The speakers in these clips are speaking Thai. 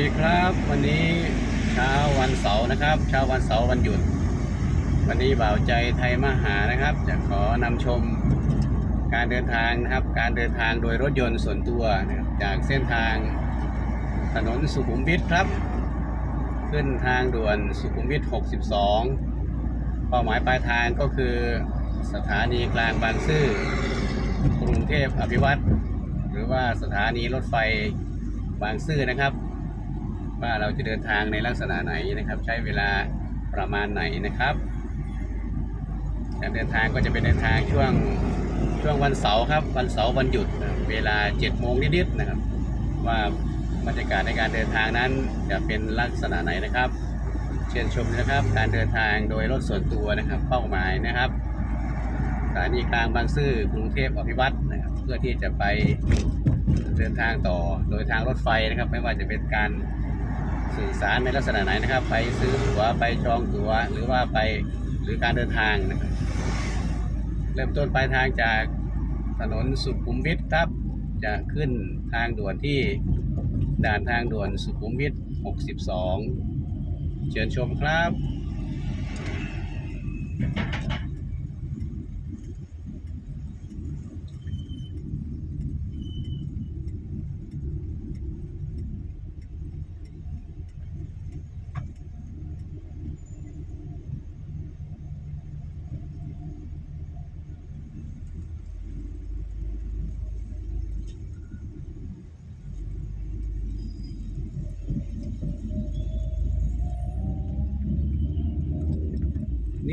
ดีครับ วันนี้เช้าวันเสาร์นะครับเช้าวันเสาร์วันหยุด วันนี้บ่าวใจไทยมหานะครับ จะขอนำชมการเดินทางนะครับ การเดินทางโดยรถยนต์ส่วนตัวนะครับจากเส้นทางถนนสุขุมวิทครับ ขึ้นทางด่วนสุขุมวิท 62 เป้าหมายปลายทางก็คือสถานีกลางบางซื่อกรุงเทพอภิวัตรหรือว่าสถานีรถไฟบางซื่อนะครับ ว่าเราจะเดินทางในลักษณะไหนนะครับ ใช้เวลาประมาณไหนนะครับการเดินทางก็จะเป็นเดินทางช่วงช่วงวันเสาร์ครับ วันเสาร์วันหยุดนะเวลา7โมงนิดๆนะครับ ว่าบรรยากาศในการเดินทางนั้นจะเป็นลักษณะไหนนะครับ เชิญชมนะครับ การเดินทางโดยรถส่วนตัวนะครับ เป้าหมายนะครับสถานีกลางบางซื่อกรุงเทพอภิวัตรนะครับเพื่อที่จะไปเดินทางต่อโดยทางรถไฟนะครับ ไม่ว่าจะเป็นการ สื่อสารในลักษณะไหนนะครับ ไปซื้อตั๋วไปจองตั๋วหรือว่าไปหรือการเดินทางนะครับเริ่มต้นปลายทางจากถนนสุขุมวิทครับ จะขึ้นทางด่วนที่ด่านทางด่วนสุขุมวิท 62 เชิญชมครับ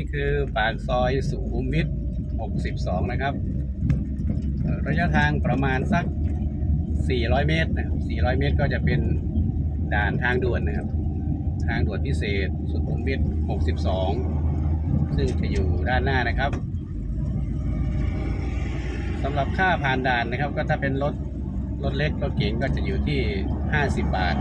นี่คือปากซอยสุขุมวิท 62 นะครับ ระยะทางประมาณสัก 400 เมตรนะครับ 400 เมตรก็จะเป็นด่านทางด่วนนะครับ ทางด่วนพิเศษสุขุมวิท 62 ซึ่งจะอยู่ด้านหน้านะครับสำหรับค่าผ่านด่านนะครับ ก็ถ้าเป็นรถรถเล็กรถเก๋งก็จะอยู่ที่ 50 บาท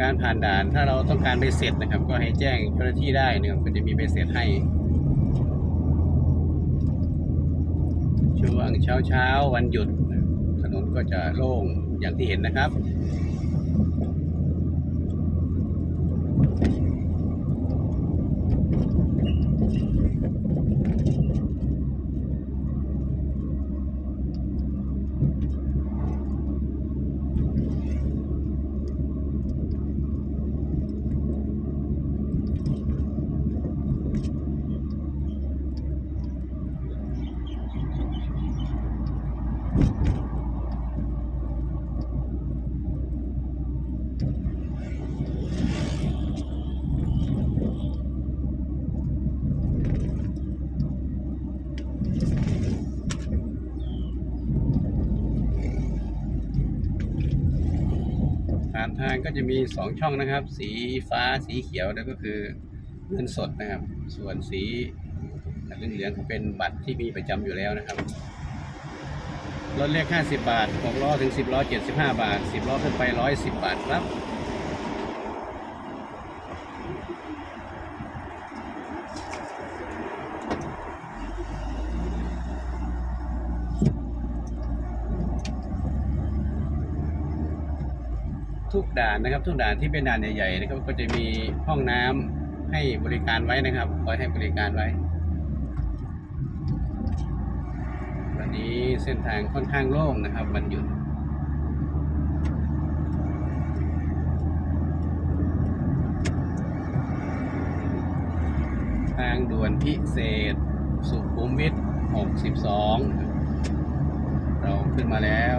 การผ่านด่านถ้าเราต้องการใบเสร็จนะครับ ก็ให้แจ้งเจ้าหน้าที่ได้นะครับก็จะมีใบเสร็จให้ช่วงเช้าเช้าวันหยุด ถนนก็จะโล่งอย่างที่เห็นนะครับ ทางก็จะมีสองช่องนะครับ สีฟ้าสีเขียวนั่นก็คือเงินสดนะครับ ส่วนสีเหลืองๆเป็นบัตรที่มีประจำอยู่แล้วนะครับรถเรียก50 บาท6ล้อถึง 10ล้อ75 บาท 10ล้อขึ้นไป 110 บาทครับ นนะครับทุกด่านที่เป็นด่านใหญ่ๆนะครับก็จะมีห้องน้ำให้บริการไว้นะครับคอยให้บริการไว้ วันนี้เส้นทางค่อนข้างโล่งนะครับวันหยุดทางด่วนพิเศษ สุขุมวิท 62 เราขึ้นมาแล้ว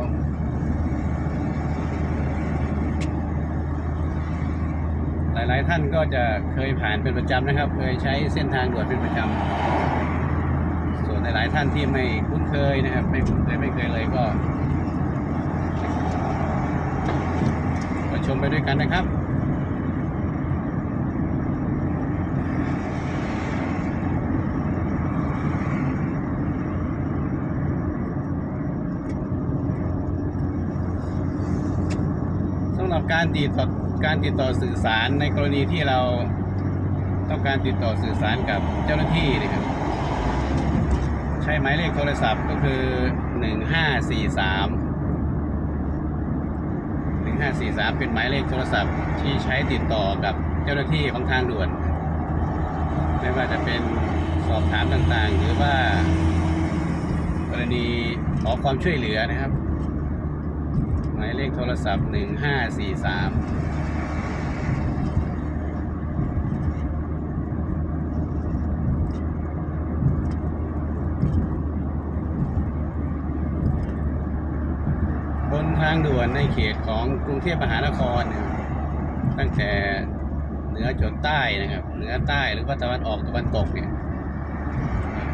ลาย ๆ ท่านก็จะเคยผ่านเป็นประจำนะครับ เคยใช้เส้นทางด่วนเป็นประจำส่วนหลาย ๆ ท่านที่ไม่คุ้นเคยนะครับ ไม่คุ้นเคยไม่เคยเลยก็ก็ชมไปด้วยกันนะครับสำหรับการติดต่อ การติดต่อสื่อสารในกรณีที่เราต้องการติดต่อสื่อสารกับเจ้าหน้าที่นะครับ ใช้หมายเลขโทรศัพท์ก็คือ 1543 1543 เป็นหมายเลขโทรศัพท์ที่ใช้ติดต่อกับเจ้าหน้าที่ของทางด่วน ไม่ว่าจะเป็นสอบถามต่างๆ หรือว่ากรณีขอความช่วยเหลือนะครับ หมายเลขโทรศัพท์ 1543างด่วนในเขตของกรุงเทพมหานครเนี่ยตั้งแต่เหนือจนใต้นะครับ เหนือใต้หรือว่าตะวันออกตะวันตกเนี่ย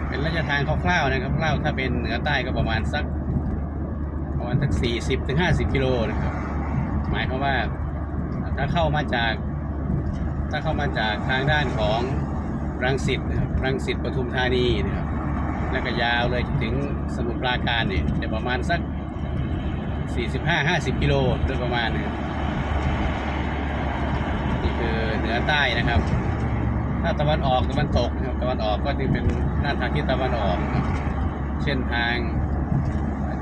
เป็นระยะทางคร่าวๆนะครับคร่าวถ้าเป็นเหนือใต้ก็ประมาณสักประมาณสักสี่สิบถึงห้าสิบกิโลนะครับ หมายความว่าถ้าเข้ามาจาก ถ้าเข้ามาจากทางด้านของรังสิตนะครับรังสิตปทุมธานีนะครับแล้วก็ยาวเลยถึงสมุทรปราการเนี่ยจะประมาณสัก 45-50กิโลโดยประมาณนะนี่คือเหนือใต้นะครับ ถ้าตะวันออกตะวันตกนะครับตะวันออกก็จะเป็นด้านทางที่ตะวันออกนะครับเช่นทาง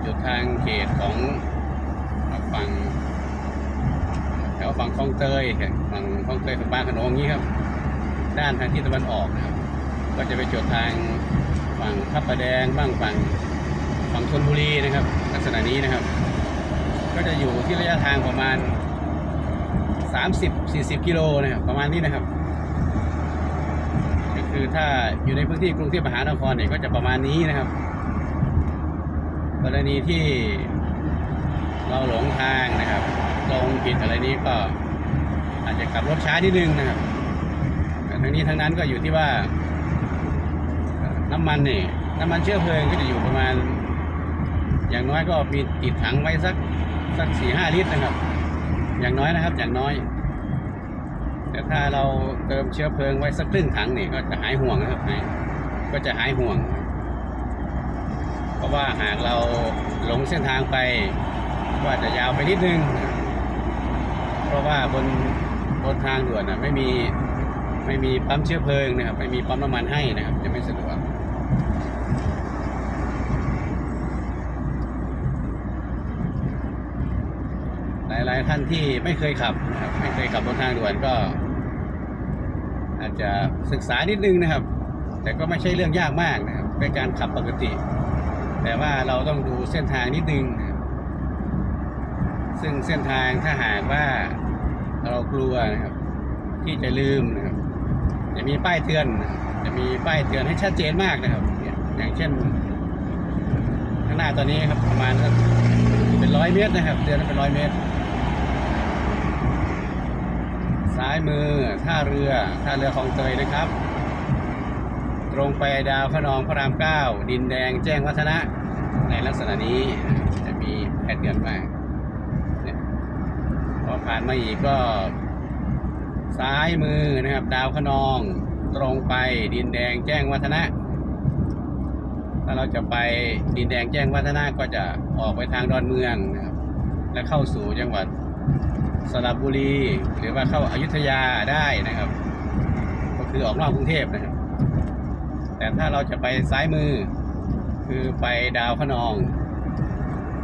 จุดทางเขตของฝั่งแถวฝั่งคลองเตยฝั่งคลองเตยฝั่งบางขนงอย่างนี้ครับ ด้านทางที่ตะวันออกนะครับ ก็จะไปจุดทางฝั่งพระประแดงบ้างฝั่งฝั่งชนบุรีนะครับ ลักษณะนี้นะครับ ก็จะอยู่ที่ระยะทางประมาณ 30-40 กิโลนะครับประมาณนี้นะครับ ก็คือถ้าอยู่ในพื้นที่กรุงเทพมหานครเนี่ยก็จะประมาณนี้นะครับ กรณีที่เราหลงทางนะครับลงผิดอะไรนี้ก็อาจจะขับรถช้านิดนึงนะครับแต่ทั้งนี้ทั้งนั้นก็อยู่ที่ว่าน้ำมันเนี่ยน้ำมันเชื้อเพลิงก็จะอยู่ประมาณ อย่างน้อยก็มีติดถังไว้สัก สักสี่ห้าลิตรนะครับ อย่างน้อยนะครับ อย่างน้อย แต่ถ้าเราเติมเชื้อเพลิงไว้สักครึ่งถังนี่ก็จะหายห่วงนะครับหายก็จะหายห่วง เพราะว่าหากเราหลงเส้นทางไปก็อาจจะยาวไปนิดนึง เพราะว่าบนบนทางด่วนนะไม่มีไม่มีปั๊มเชื้อเพลิงนะครับ ไม่มีปั๊มน้ำมันให้นะครับ จะไม่สะดวก ห ลาย ๆ ท่านที่ไม่เคยขับนะครับไม่เคยขับบนทางด่วนก็ อาจจะศึกษานิดนึงนะครับ แต่ก็ไม่ใช่เรื่องยากมากนะครับเป็นการขับปกติ แต่ว่าเราต้องดูเส้นทางนิดนึงนะครับซึ่งเส้นทางถ้าหากว่าเรากลัวนะครับ ที่จะลืมนะครับจะมีป้ายเตือน จะมีป้ายเตือนให้ชัดเจนมากนะครับ อย่างเช่น ข้างหน้าตอนนี้ครับประมาณเป็นร้อยเมตรนะครับเดือนเป็นร้อยเมตร ซ้ายมือท่าเรือท่าเรือคลองเตยนะครับ ตรงไปดาวขนองพระรามเก้าดินแดงแจ้งวัฒนะ ในลักษณะนี้จะมีแพทเตือนมากเนี่ยพอผ่านมาอีกก็ ซ้ายมือนะครับ ดาวขนอง ตรงไปดินแดงแจ้งวัฒนะ ถ้าเราจะไปดินแดงแจ้งวัฒนะก็จะออกไปทางดอนเมืองนะครับ และเข้าสู่จังหวัด สระบุรี หรือว่าเข้าอายุทยาได้นะครับ ก็คือออกนอกกรุงเทพนะครับ แต่ถ้าเราจะไปซ้ายมือ คือไปดาวขนอง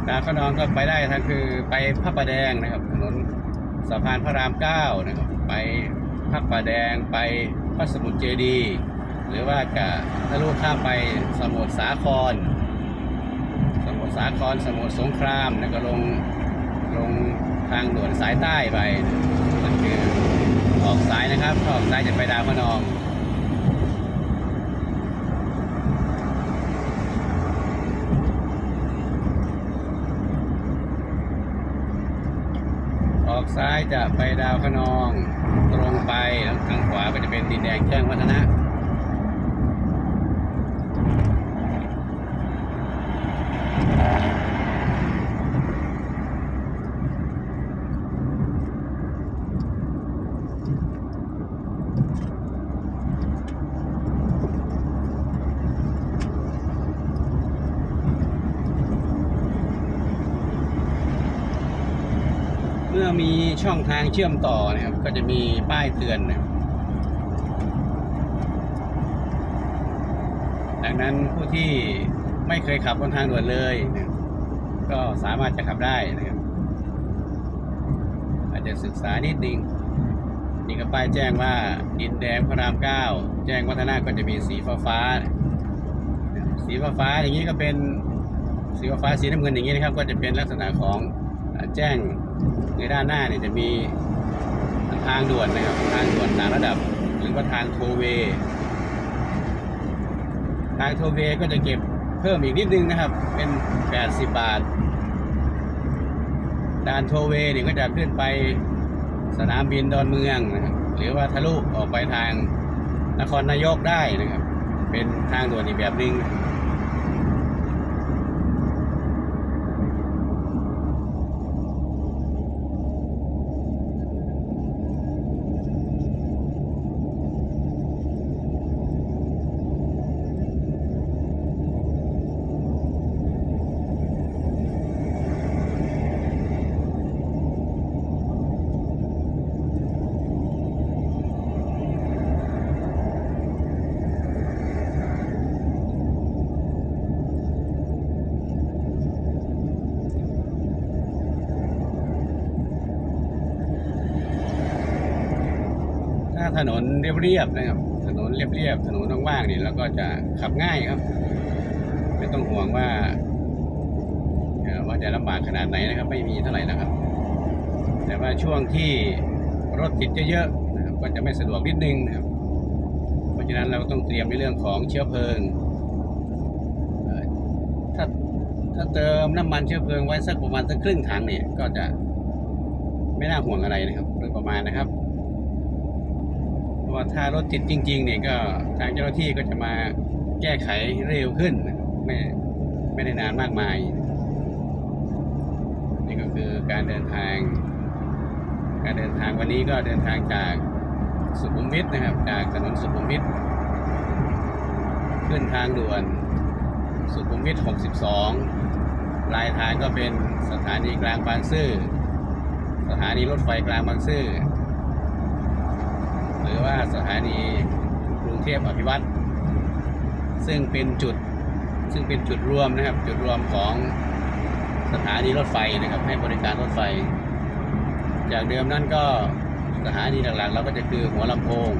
ดาวขนองก็ไปได้ทั้งคือไปพระประแดงนะครับถนนสะพานพระรามเก้านะครับ ไปพระประแดงไปพระสมุทรเจดีย์หรือว่าจะทะลุข้ามไปสมุทรสาคร สมุทรสาครสมุทรสงครามแล้วก็ลง ทางด่วนสายใต้ไปนั่นคือออกสายนะครับออกสายจะไปดาวพะนองออกซ้ายจะไปดาวขนอง ตรงไปแล้วทางขวาก็จะเป็นดินแดงแจ้งวัฒนะ เมื่อมี ช่องทางเชื่อมต่อนะครับ ก็จะมีป้ายเตือนนะดังนั้นผู้ที่ไม่เคยขับบนทางด่วนเลยเนี่ยก็สามารถจะขับได้นะครับ อาจจะศึกษานิดนึงนี่ก็ป้ายแจ้งว่าดินแดงพระรามเก้าแจ้งวัฒนาก็จะมีสีฟ้าฟ้า สีฟ้าฟ้าอย่างนี้ก็เป็นสีฟ้าฟาสีน้ำเงินอย่างนี้นะครับ ก็จะเป็นลักษณะของแจ้ง ในด้านหน้าเนี่ยจะมีทางด่วนนะครับทางด่วนต่างระดับหรือว่าทางโทเวย์ทางโทเวย์ก็จะเก็บเพิ่มอีกนิดนึงนะครับ เป็น 80 บาทด่านโทเวย์เนี่ยก็จะขึ้นไปสนามบินดอนเมืองนะครับหรือว่าทะลุออกไปทางนครนายกได้นะครับ เป็นทางด่วนอีกแบบหนึ่งถ้าถ นนเรียบๆนะครับ ถนนเรียบๆถนนว่างๆนี่แล้วก็จะขับง่ายครับ ไม่ต้องห่วงว่าว่าจะลำบากขนาดไหนนะครับ ไม่มีเท่าไหร่นะครับ แต่ว่าช่วงที่รถติดเยอะๆนะครับก็จะไม่สะดวกนิดนึงนะครับ เพราะฉะนั้นเราก็ต้องเตรียมในเรื่องของเชื้อเพลิงถ้าถ้าเติมน้ำมันเชื้อเพลิงไว้สักประมาณสักครึ่งถังเนี่ยก็จะไม่น่าห่วงอะไรนะครับโดยประมาณนะครับ ราะว่าถ้ารถติดจริงๆเนี่ยก็ทางเจ้าหน้าที่ก็จะมาแก้ไขเร็วขึ้น ไม่ไม่ได้นานมากมาย นี่ก็คือการเดินทาง การเดินทางวันนี้ก็เดินทางจากสุขุมวิทนะครับ จากถนนสุขุมวิทขึ้นทางด่วนสุขุมวิท 62ปลายทางก็เป็นสถานีกลางบางซื่อ สถานีรถไฟกลางบางซื่อ รือว่าสถานีกรุงเทพอภิวัตรซึ่งเป็นจุดซึ่งเป็นจุดรวมนะครับ จุดรวมของสถานีรถไฟนะครับ ให้บริการรถไฟ จากเดิมนั่นก็สถานีหลักๆเราก็จะคือหัวลำโพง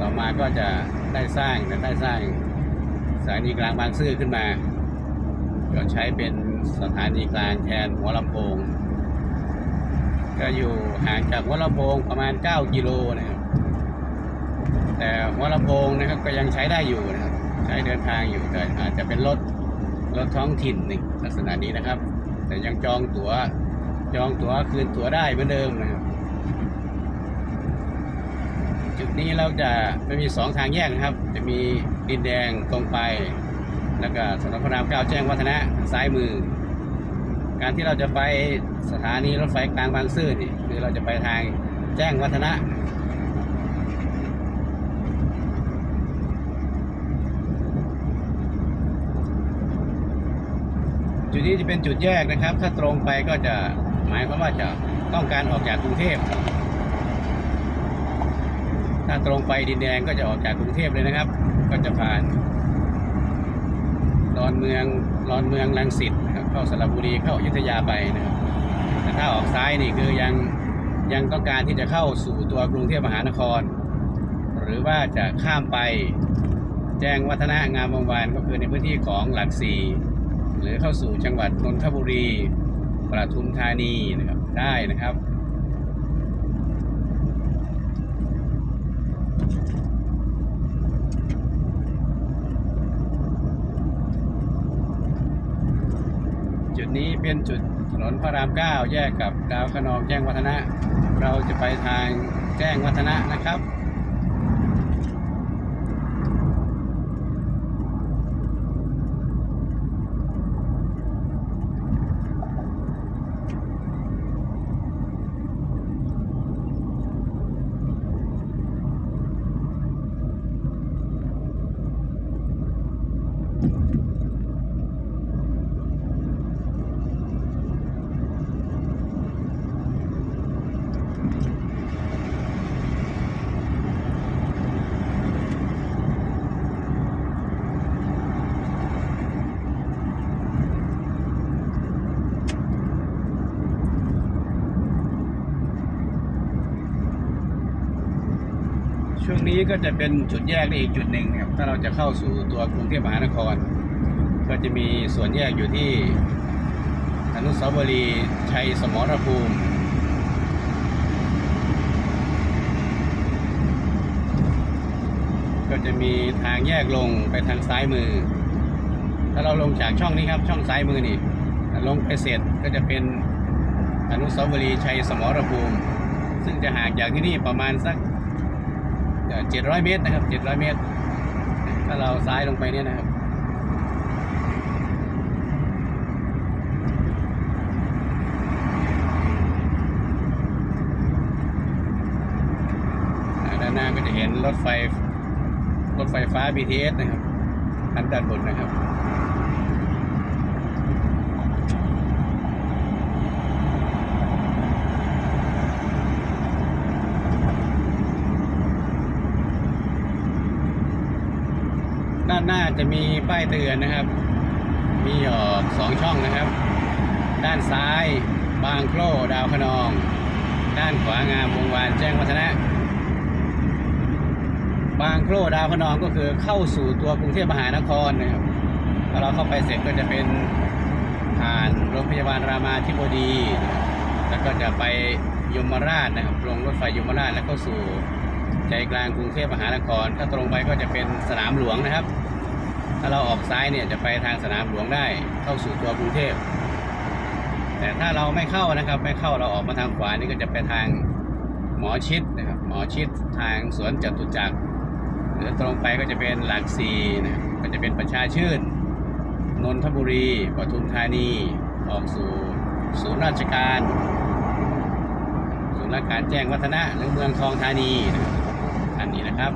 ต่อมาก็จะได้สร้างได้สร้างสถานีกลางบางซื่อขึ้นมาก็ใช้เป็นสถานีกลางแทนหัวลำโพง ก็อยู่ห่างจากหัวลำโพงประมาณ 9 กิโลนะครับ แต่หัวลำโพงนะครับก็ยังใช้ได้อยู่นะครับ ใช้เดินทางอยู่แต่อาจจะเป็นรถรถท้องถิ่นหนึ่งลักษณะนี้นะครับ แต่ยังจองตั๋วจองตั๋วคืนตั๋วได้เหมือนเดิมนะครับ จุดนี้เราจะไม่มีสองทางแยกนะครับ จะมีดินแดงตรงไป แล้วก็ถนนพระรามเก้าแจ้งวัฒนะซ้ายมือ การที่เราจะไปสถานีรถไฟกลางบางซื่อนี่คือเราจะไปทางแจ้งวัฒนะ จุดนี้จะเป็นจุดแยกนะครับ ถ้าตรงไปก็จะหมายความว่าจะต้องการออกจากกรุงเทพ ถ้าตรงไปดินแดงก็จะออกจากกรุงเทพเลยนะครับ ก็จะผ่านดอนเมืองดอนเมืองลังสิตนะครับ เข้าสระบุรีเข้าอยุธยาไปนะครับแต่ถ้าออกซ้ายนี่คือยังยังต้องการที่จะเข้าสู่ตัวกรุงเทพมหานคร หรือว่าจะข้ามไปแจ้งวัฒนะงามวงวานก็คือในพื้นที่ของหลักสี่หรือเข้าสู่จังหวัดนนทบุรีปทุมธานีนะครับได้นะครับ เปี้ยนจุดถนนพระรามเก้าแยกกับดาวขนองแจ้งวัฒนะ เราจะไปทางแจ้งวัฒนะนะครับ นี้ก็จะเป็นจุดแยกได้อีกจุดหนึ่งนะครับถ้าเราจะเข้าสู่ตัวกรุงเทพมหานคร ก็จะมีส่วนแยกอยู่ที่อนุสาวรีย์ชัยสมรภูมิก็จะมีทางแยกลงไปทางซ้ายมือ ถ้าเราลงจากช่องนี้ครับช่องซ้ายมือนี่ ลงไปเสร็จก็จะเป็นอนุสาวรีย์ชัยสมรภูมิ ซึ่งจะห่างจากที่นี่ประมาณสัก เจ็ดร้อยเมตรนะครับเจ็ดร้อยเมตร ถ้าเราซ้ายลงไปเนี่ยนะครับด้านหน้าก็จะเห็นรถไฟรถไฟฟ้า BTS นะครับคันด้านบนนะครับ ด้านหน้า จะมีป้ายเตือนนะครับ มีออกสองช่องนะครับ ด้านซ้ายบางโคลดาวคะนอง ด้านขวางามวงวานแจ้งวัฒนะ บางโคลดาวคะนองก็คือเข้าสู่ตัวกรุงเทพมหานครนะครับพอเราเข้าไปเสร็จก็จะเป็นผ่านโรงพยาบาลรามาธิบดี แล้วก็จะไปยมราชนะครับลงรถไฟยมราชแล้วก็สู่ใจกลางกรุงเทพมหานคร ถ้าตรงไปก็จะเป็นสนามหลวงนะครับ ถ้าเราออกซ้ายเนี่ยจะไปทางสนามหลวงได้เข้าสู่ตัวกรุงเทพ แต่ถ้าเราไม่เข้านะครับ ไม่เข้าเราออกมาทางขวานี่ก็จะไปทางหมอชิดนะครับ หมอชิดทางสวนจตุจักรหรือตรงไปก็จะเป็นหลักสี่นะก็จะเป็นประชาชื่น นนทบุรีปทุมธานี ออกสู่ศูนย์ราชการศูนย์ราชการแจ้งวัฒนะหรือเมืองทองธานีนะอันนี้นะครับ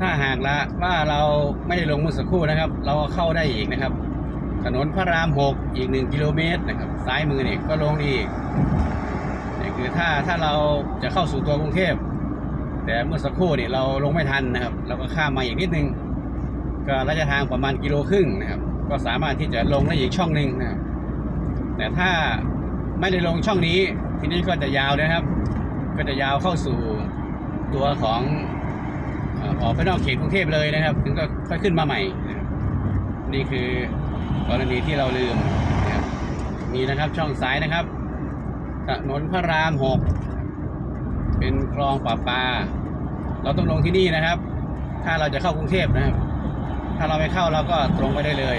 ถ้าหาก ละว่าเราไม่ได้ลงเมื่อสักครู่นะครับ เราเข้าได้อีกนะครับ ถนนพระรามหกอีกหนึ่งกิโลเมตรนะครับซ้ายมือนี่ก็ลงอีกนี่คือถ้าถ้าเราจะเข้าสู่ตัวกรุงเทพแต่เมื่อสักครู่นี่เราลงไม่ทันนะครับ เราก็ข้ามมาอีกนิดนึง ก็ระยะทางประมาณกิโลครึ่งนะครับ ก็สามารถที่จะลงได้อีกช่องหนึ่งนะครับ แต่ถ้าไม่ได้ลงช่องนี้ ทีนี้ก็จะยาวนะครับ ก็จะยาวเข้าสู่ตัวของ ออออกไปนอกเขตกรุงเทพเลยนะครับ ถึงก็ค่อยขึ้นมาใหม่นะครับนี่คือกรณีที่เราลืมนะครับมีนะครับช่องซ้ายนะครับถนนพระรามหกเป็นคลองป่าปา เราต้องลงที่นี่นะครับ ถ้าเราจะเข้ากรุงเทพนะครับ ถ้าเราไม่เข้าเราก็ตรงไปได้เลย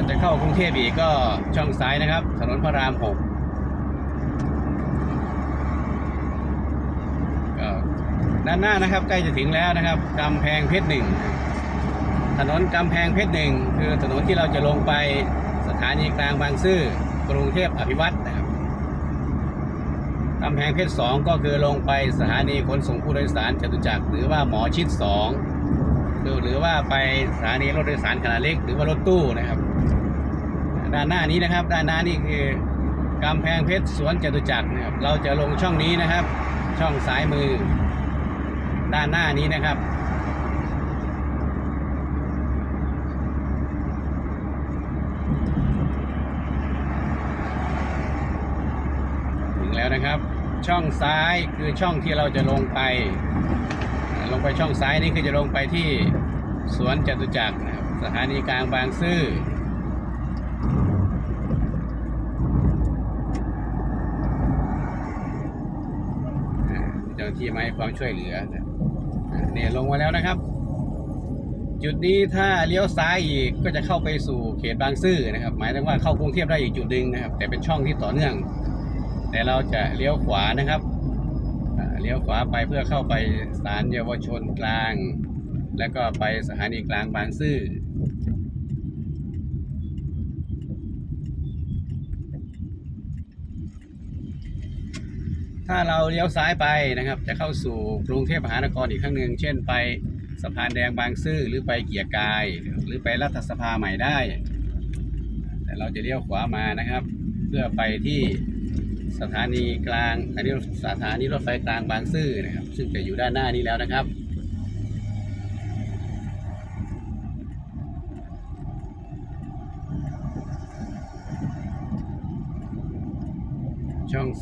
าจะเข้ากรุงเทพอีกก็ช่องซ้ายนะครับ ถนนพระรามหกก็ด้านหน้านะครับใกล้จะถึงแล้วนะครับกำแพงเพชรหนึ่งถนนกำแพงเพชรหนึ่งคือถนนที่เราจะลงไปสถานีกลางบางซื่อกรุงเทพอภิวัตรนะครับกำแพงเพชรสองก็คือลงไปสถานีขนส่งผู้โดยสารจตุจักรหรือว่าหมอชิดสองหรือหรือว่าไปสถานีรถโดยสารขนาดเล็กหรือว่ารถตู้นะครับ ด้านหน้านี้นะครับ ด้านหน้านี่คือกำแพงเพชรสวนจตุจักรนะครับเราจะลงช่องนี้นะครับ ช่องซ้ายมือ ด้านหน้านี้นะครับถึงแล้วนะครับ ช่องซ้ายคือช่องที่เราจะลงไป ลงไปช่องซ้ายนี่คือจะลงไปที่สวนจตุจักรนะครับสถานีกลางบางซื่อาเจ้าหน้า ที่มาให้ความช่วยเหลือเนี่ยลงมาแล้วนะครับ จุดนี้ถ้าเลี้ยวซ้ายอีกก็จะเข้าไปสู่เขตบางซื่อนะครับ หมายถึงว่าเข้ากรุงเทพได้อีกจุดหนึ่งนะครับ แต่เป็นช่องที่ต่อเนื่อง แต่เราจะเลี้ยวขวานะครับเลี้ยวขวาไปเพื่อเข้าไปศาลเยาวชนกลาง แล้วก็ไปสถานีกลางบางซื่อ ถ้าเราเลี้ยวซ้ายไปนะครับ จะเข้าสู่กรุงเทพมหานครอีกครั้งหนึ่งเช่นไปสะพานแดงบางซื่อหรือไปเกียร์กาย หรือไปรัฐสภาใหม่ได้ แต่เราจะเลี้ยวขวามานะครับ เพื่อไปที่สถานีกลางอันนี้สถานีรถไฟกลางบางซื่อนะครับ ซึ่งจะอยู่ด้านหน้านี้แล้วนะครับ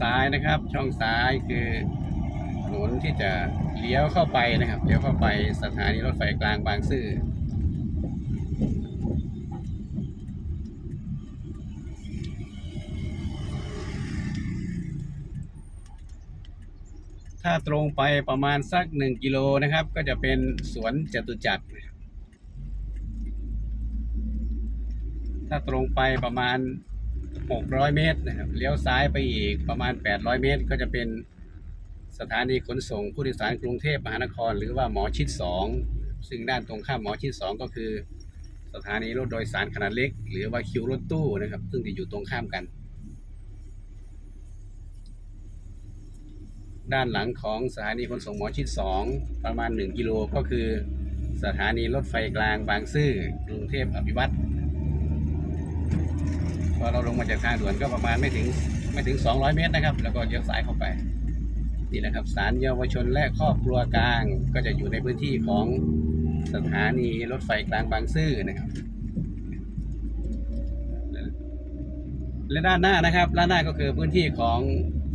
ซ้ายนะครับ ช่องซ้ายคือถนนที่จะเลี้ยวเข้าไปนะครับเลี้ยวเข้าไปสถานีรถไฟกลางบางซื่อถ้าตรงไปประมาณสักหนึ่งกิโลนะครับ ก็จะเป็นสวนจตุจักรถ้าตรงไปประมาณ 600 เมตรนะครับเลี้ยวซ้ายไปอีกประมาณ 800 เมตร ก็จะเป็นสถานีขนส่งผู้โดยสารกรุงเทพมหานคร หรือว่าหมอชิด 2 ซึ่งด้านตรงข้ามหมอชิด 2 ก็คือ สถานีรถโดยสารขนาดเล็ก หรือว่าคิวรถตู้นะครับ ซึ่งจะอยู่ตรงข้ามกัน ด้านหลังของสถานีขนส่งหมอชิด 2 ประมาณ 1 กิโลก็คือ สถานีรถไฟกลางบางซื่อกรุงเทพอภิวัตร พอเราลงมาจากทางด่วนก็ประมาณไม่ถึงไม่ถึง 200 เมตรนะครับ แล้วก็เลี้ยวซ้ายเข้าไปนี่นะครับศาลเยาวชนและครอบครัวกลางก็จะอยู่ในพื้นที่ของสถานีรถไฟกลางบางซื่อนะครับ และด้านหน้านะครับด้านหน้าก็คือพื้นที่ของ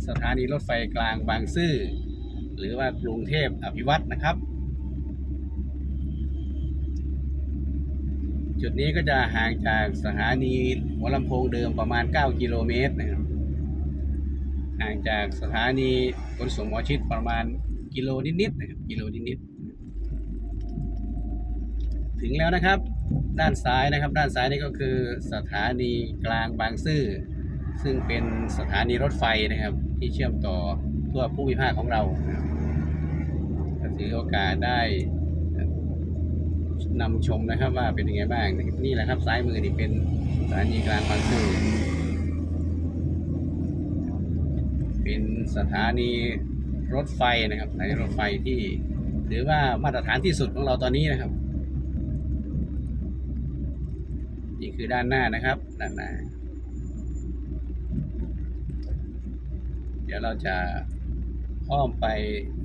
สถานีรถไฟกลางบางซื่อหรือว่ากรุงเทพอภิวัตนะครับ จุดนี้ก็จะห่างจากสถานีหัวลำโพงเดิมประมาณ 9 กิโลเมตรนะครับ ห่างจากสถานีขนส่งหมอชิดประมาณกิโลนิดๆนะครับ กิโลนิดๆ ถึงแล้วนะครับ ด้านซ้ายนะครับ ด้านซ้ายนี่ก็คือสถานีกลางบางซื่อ ซึ่งเป็นสถานีรถไฟนะครับ ที่เชื่อมต่อทั่วผู้วิภาคของเรานะครับก็ถือโอกาสได้ นำชมนะครับ ว่าเป็นยังไงบ้าง นี่แหละครับซ้ายมือนี่เป็นสถานีกลางบางซื่อเป็นสถานีรถไฟนะครับสถานีรถไฟที่ถือว่ามาตรฐานที่สุดของเราตอนนี้นะครับ นี่คือด้านหน้านะครับ ด้านหน้า เดี๋ยวเราจะอ้อมไป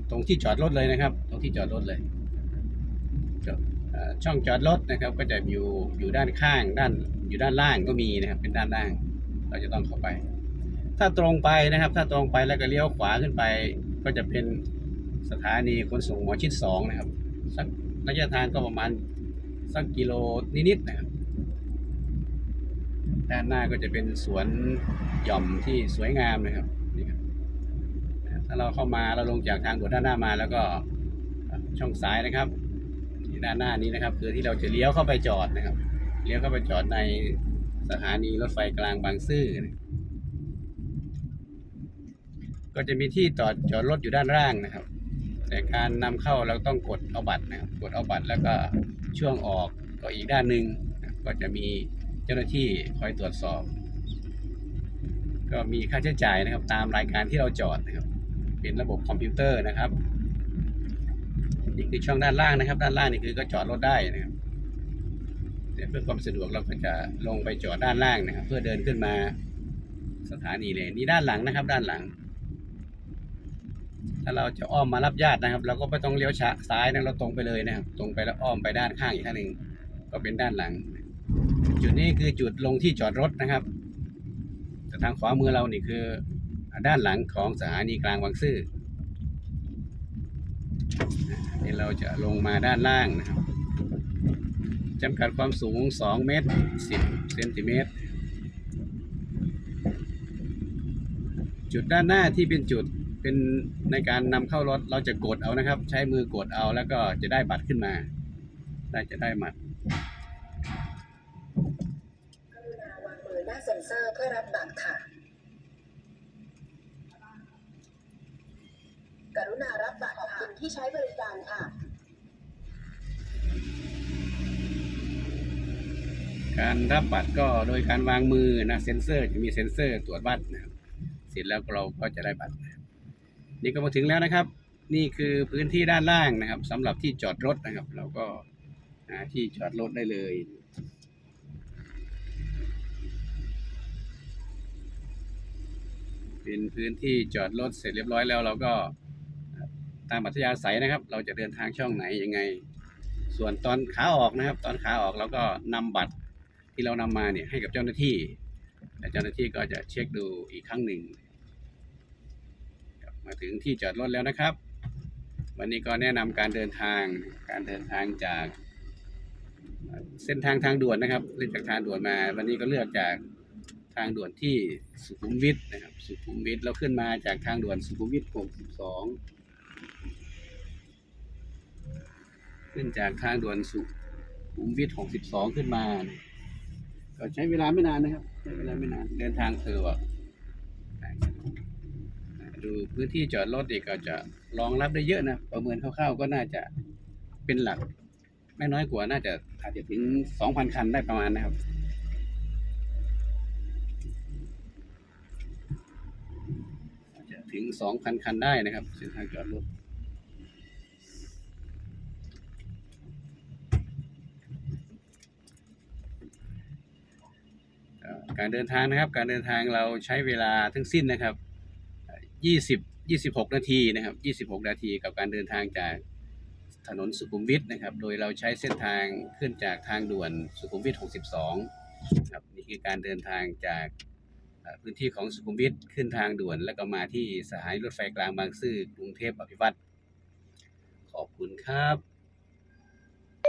ตรงที่จอดรถเลยนะครับ ตรงที่จอดรถเลย ช่องจอดรถนะครับ ก็จะอยู่อยู่ด้านข้างด้านอยู่ด้านล่างก็มีนะครับ เป็นด้านล่าง เราจะต้องเข้าไป ถ้าตรงไปนะครับ ถ้าตรงไปแล้วก็เลี้ยวขวาขึ้นไป ก็จะเป็นสถานีขนส่งหมอชิดสองนะครับสักระยะทางก็ประมาณสักกิโลนิดๆนะครับด้านหน้าก็จะเป็นสวนหย่อมที่สวยงามนะครับนี่ครับถ้าเราเข้ามาเราลงจากทางด่วนด้านหน้ามาแล้วก็ช่องซ้ายนะครับ ที่ด้านหน้านี้นะครับ คือที่เราจะเลี้ยวเข้าไปจอดนะครับ เลี้ยวเข้าไปจอดในสถานีรถไฟกลางบางซื่อนะก็จะมีที่จอดจอดรถอยู่ด้านล่างนะครับ แต่การนำเข้าเราต้องกดเอาบัตรนะครับ กดเอาบัตรแล้วก็ช่วงออกก็อีกด้านหนึ่งนะก็จะมีเจ้าหน้าที่คอยตรวจสอบ ก็มีค่าใช้จ่ายนะครับ ตามรายการที่เราจอดนะครับ เป็นระบบคอมพิวเตอร์นะครับ นี่คือช่องด้านล่างนะครับ ด้านล่างนี่คือก็จอดรถได้นะครับแต่เพื่อความสะดวกเราก็จะลงไปจอดด้านล่างนะครับ เพื่อเดินขึ้นมาสถานีเลยนี่ด้านหลังนะครับ ด้านหลัง ถ้าเราจะอ้อมมารับญาตินะครับ เราก็ไม่ต้องเลี้ยวชะซ้ายนะเราตรงไปเลยนะครับ ตรงไปแล้วอ้อมไปด้านข้างอีกข้างหนึ่งก็เป็นด้านหลัง จุดนี้คือจุดลงที่จอดรถนะครับแต่ทางขวามือเรานี่คือด้านหลังของสถานีกลางบางซื่อ นี่เราจะลงมาด้านล่างนะครับจำกัดความสูง 2 เมตร 10 เซนติเมตร จุดด้านหน้าที่เป็นจุดเป็นในการนำเข้ารถเราจะกดเอานะครับ ใช้มือกดเอาแล้วก็จะได้บัตรขึ้นมา ได้จะได้บัตรหน้าเซ็นเซอร์เพื่อรับบัตรค่ะ กรุณารับบัตรขอบคุณที่ใช้บริการค่ะ การรับบัตรก็โดยการวางมือนะเซ็นเซอร์จะมีเซ็นเซอร์ตรวจบัตรนะครับเสร็จแล้วเราก็จะได้บัตร นี่ก็มาถึงแล้วนะครับ นี่คือพื้นที่ด้านล่างนะครับสำหรับที่จอดรถนะครับ เราก็หาที่จอดรถได้เลยเป็นพื้นที่จอดรถเสร็จเรียบร้อยแล้วเราก็ ตามอัธยาศัยนะครับ เราจะเดินทางช่องไหนยังไง ส่วนตอนขาออกนะครับ ตอนขาออกเราก็นำบัตรที่เรานำมาเนี่ยให้กับเจ้าหน้าที่และเจ้าหน้าที่ก็จะเช็คดูอีกครั้งหนึ่งมาถึงที่จอดรถแล้วนะครับ วันนี้ก็แนะนำการเดินทางการเดินทางจากเส้นทางทางด่วนนะครับเลือกจากทางด่วนมา วันนี้ก็เลือกจากทางด่วนที่สุขุมวิทนะครับ สุขุมวิทเราขึ้นมาจากทางด่วนสุขุมวิท 62 ขึ้นจากทางด่วนสุขุมวิท 62 ขึ้นมา ก็ใช้เวลาไม่นานนะครับ ใช้เวลาไม่นาน เดินทางสะดวกดูพื้นที่จอดรถอีกก็จะรองรับได้เยอะนะ ประเมินคร่าวๆก็น่าจะเป็นหลัก ไม่น้อยกว่าน่าจะอาจจะถึง 2,000 คันได้ประมาณนะครับจจะถึง 2,000 คันได้นะครับเส้นทางจอดรถ เอ่อ การเดินทางนะครับ การเดินทางเราใช้เวลาทั้งสิ้นนะครับเอ่อ20 26 นาทีนะครับ 26 นาทีกับการเดินทางจากถนนสุขุมวิทนะครับ โดยเราใช้เส้นทางขึ้นจากทางด่วนสุขุมวิท 62ครับนี่คือการเดินทางจากพื้นที่ของสุขุมวิทขึ้นทางด่วน แล้วก็มาที่สถานีรถไฟกลางบางซื่อกรุงเทพอภิวัตรขอบคุณครับ